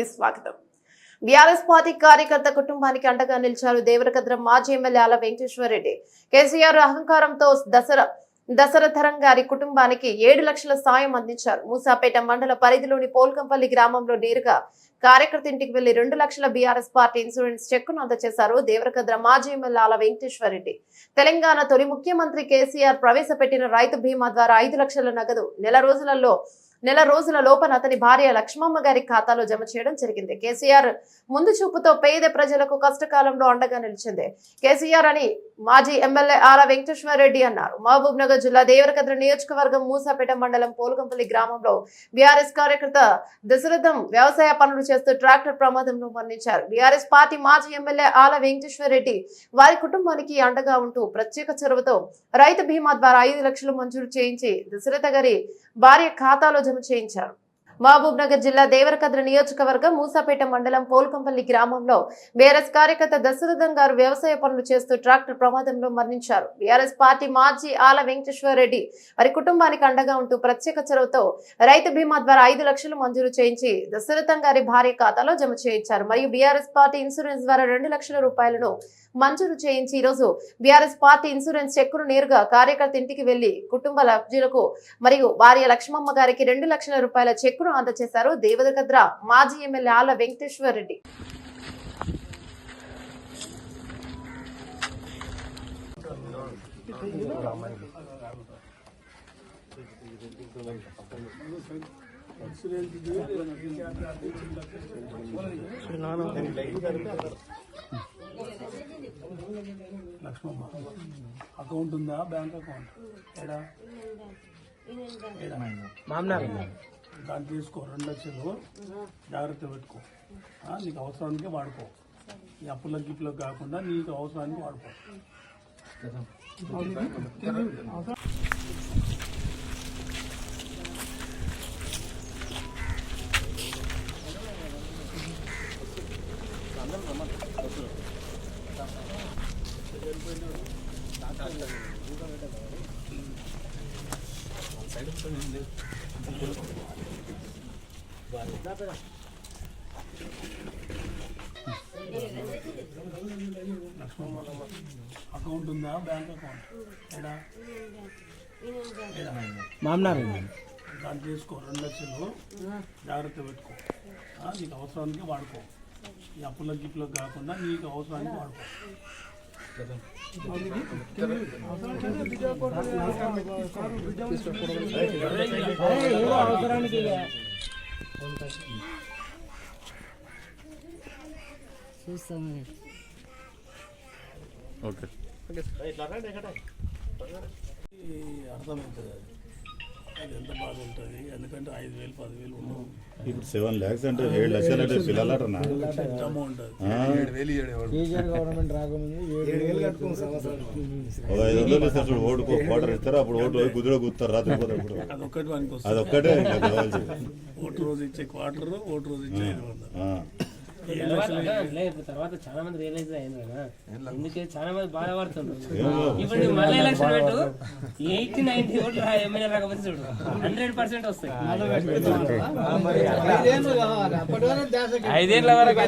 కి స్వాగతం. BRS party కార్యకర్త కుటుంబానికి అండగా నిలిచారు దేవరకద్రం మాజీ ఎమ్మెల్యే ఆల వెంకటేశ్వరరెడ్డి. కేసీఆర్ అహంకారంతో దసరా దశరథరం గారి కుటుంబానికి ఏడు లక్షల సాయం అందించారు. మూసాపేట మండల పరిధిలోని పోల్కంపల్లి గ్రామంలో నేరుగా కార్యకర్త ఇంటికి వెళ్ళి రెండు లక్షల బీఆర్ఎస్ పార్టీ ఇన్సూరెన్స్ చెక్కును అందజేశారు దేవరకద్ర మాజీ ఎమ్మెల్యే ఆల వెంకటేశ్వరరెడ్డి. తెలంగాణ తొలి ముఖ్యమంత్రి కేసీఆర్ ప్రవేశపెట్టిన రైతు బీమా ద్వారా ఐదు లక్షల నగదు నెల రోజులలో నెల రోజుల లోపల అతని భార్య లక్ష్మమ్మ గారి ఖాతాలో జమ చేయడం జరిగింది. కేసీఆర్ ముందు చూపుతో పేద ప్రజలకు కష్టకాలంలో అండగా నిలిచింది. కేసీఆర్ అని మాజీ ఎమ్మెల్యే ఆల వెంకటేశ్వర రెడ్డి అన్నారు. మహబూబ్ నగర్ జిల్లా దేవరకద్ర నియోజకవర్గం మూసాపేట మండలం పోలుకంపల్లి గ్రామంలో బీఆర్ఎస్ కార్యకర్త దశరథం వ్యవసాయ పనులు చేస్తూ ట్రాక్టర్ ప్రమాదంలో మరణించారు. బీఆర్ఎస్ పార్టీ మాజీ ఎమ్మెల్యే ఆల వెంకటేశ్వర రెడ్డి వారి కుటుంబానికి అండగా ఉంటూ ప్రత్యేక చొరవతో రైతు బీమా ద్వారా ఐదు లక్షలు మంజూరు చేయించి దశరథ గారి భార్య ఖాతాలో జమ చేయించారు. మహబూబ్ నగర్ జిల్లా దేవరకద్ర నియోజకవర్గం మూసాపేట మండలం పోల్కంపల్లి గ్రామంలో బీఆర్ఎస్ కార్యకర్త దశరథం గారు వ్యవసాయ పనులు చేస్తూ ట్రాక్టర్ ప్రమాదంలో మరణించారు. బీఆర్ఎస్ పార్టీ మాజీ ఆల వెంకటేశ్వర రెడ్డి వారి కుటుంబానికి అండగా ఉంటూ ప్రత్యేక చొరవతో రైతు బీమా ద్వారా ఐదు లక్షలు మంజూరు చేయించి దశరథం గారి భార్య ఖాతాలో జమ చేయించారు. మరియు బీఆర్ఎస్ పార్టీ ఇన్సూరెన్స్ ద్వారా రెండు లక్షల రూపాయలను మంజూరు చేయించి ఈ రోజు బీఆర్ఎస్ పార్టీ ఇన్సూరెన్స్ చెక్కును నేరుగా కార్యకర్త ఇంటికి వెళ్ళి కుటుంబ లబ్ధులకు మరియు భార్య లక్ష్మమ్మ గారికి రెండు లక్షల రూపాయల చెక్కును అందజేశారు దేవదకద్ర మాజీ ఎమ్మెల్యే ఆల వెంకటేశ్వర రెడ్డి. లక్ష్మమ్మ. అకౌంట్ ఉందా? Bank account? ఎడా మామనార్ దాన్ని తీసుకో రెండు లక్షలు. జాగ్రత్త పెట్టుకో. నీకు అవసరానికి వాడుకో. ఈ అప్పుల గిప్పులకు కాకుండా నీకు అవసరానికి వాడుకో. లక్ష్మమ్మ అకౌంట్ ఉందా బ్యాంక్ అకౌంట్ ఎడా మామనార్ దాన్ని తీసుకో రెండు లక్షలు. జాగ్రత్త పెట్టుకో. నీకు అవసరానికి వాడుకో. ఈ అప్పుల గిప్పులకు కాకుండా నీకు అవసరానికి వాడుకో. చూస్తామని ఓకే ఈ అర్థమవుతుంది అది ఎంత బాధ ఉంటుంది ఎందుకంటే ఐదు వేలు పదివేలు ఉండవు. ఇప్పుడు సెవెన్ ల్యాక్స్ అంటే ఏడు లక్షలు అంటే పిల్లలటనా పెద్ద అమౌంట్ అది? కేసీఆర్ గవర్నమెంట్ రాకముందు ఏడు వేలు కట్టుకుని ఒక ఐదు వందలు ఇస్తారు చూడు ఓటుకు క్వార్టర్ ఇస్తారు అప్పుడు ఓటు పోయి కుదిరే కూర్తారు రాత్రి పోతే వస్తుంది అదొక్కటే కావాల్సింది. ఓటు రోజు ఇచ్చే క్వార్టర్ ఓటు రోజు ఇచ్చే ఐదు వందలు. తర్వాత చాలా మంది రియలైజ్ అయ్యింది కదా ఎందుకే చాలా మంది బాధపడుతుండ్రు ఏమో. ఇప్పుడు మళ్ళీ ఎలక్షన్ పెట్టు. ఎయిటీ నైన్టీ ఓట్లు ఎమ్మెల్యే రాకపోతే చూడు. హండ్రెడ్ పర్సెంట్ వస్తాయి. ఐదేళ్ళు వరకు